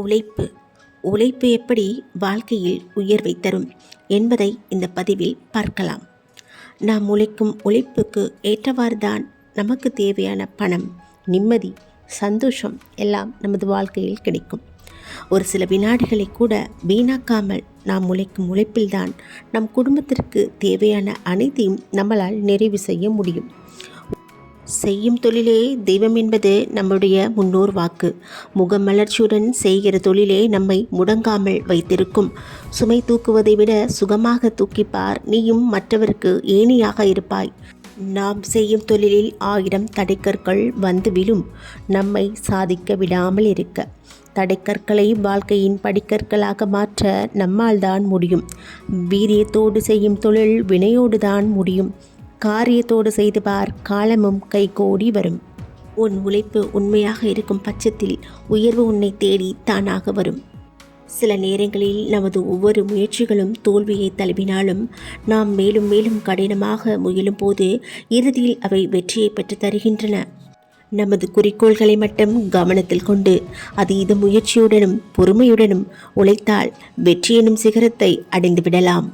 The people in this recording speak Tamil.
உழைப்பு. உழைப்பு எப்படி வாழ்க்கையில் உயர்வை தரும் என்பதை இந்த பதிவில் பார்க்கலாம். நாம் உழைக்கும் உழைப்புக்கு ஏற்றவாறு தான் நமக்கு தேவையான பணம் நிம்மதி சந்தோஷம் எல்லாம் நமது வாழ்க்கையில் கிடைக்கும். ஒரு சில வினாடிகளை கூட வீணாக்காமல் நாம் உழைக்கும் உழைப்பில்தான் நம் குடும்பத்திற்கு தேவையான அனைத்தையும் நம்மளால் நிறைவு செய்ய முடியும். செய்யும் தொழிலே தெய்வம் என்பது நம்முடைய முன்னோர் வாக்கு. முகமலர்ச்சியுடன் செய்கிற தொழிலே நம்மை முடங்காமல் வைத்திருக்கும். சுமை தூக்குவதை விட சுகமாக தூக்கிப்பார். நீயும் மற்றவருக்கு ஏணியாக இருப்பாய். நாம் செய்யும் தொழிலில் ஆயிரம் தடைக்கற்கள் வந்து விழும் நம்மை சாதிக்க விடாமல் இருக்க. தடைக்கற்களை வாழ்க்கையின் படிக்கற்களாக மாற்ற நம்மால் தான் முடியும். வீரியத்தோடு செய்யும் தொழில் வினையோடு தான் முடியும். காரியத்தோடு செய்து பார் காலமும் கைகோடி வரும். உன் உழைப்பு உண்மையாக இருக்கும் பட்சத்தில் உயர்வு உன்னை தேடி தானாக வரும். சில நேரங்களில் நமது ஒவ்வொரு முயற்சிகளும் தோல்வியை தழுவினாலும் நாம் மேலும் மேலும் கடினமாக முயலும் போது இறுதியில் அவை வெற்றியை பெற்று தருகின்றன. நமது குறிக்கோள்களை மட்டும் கவனத்தில் கொண்டு அதீத முயற்சியுடனும் பொறுமையுடனும் உழைத்தால் வெற்றி எனும் சிகரத்தை அடைந்துவிடலாம்.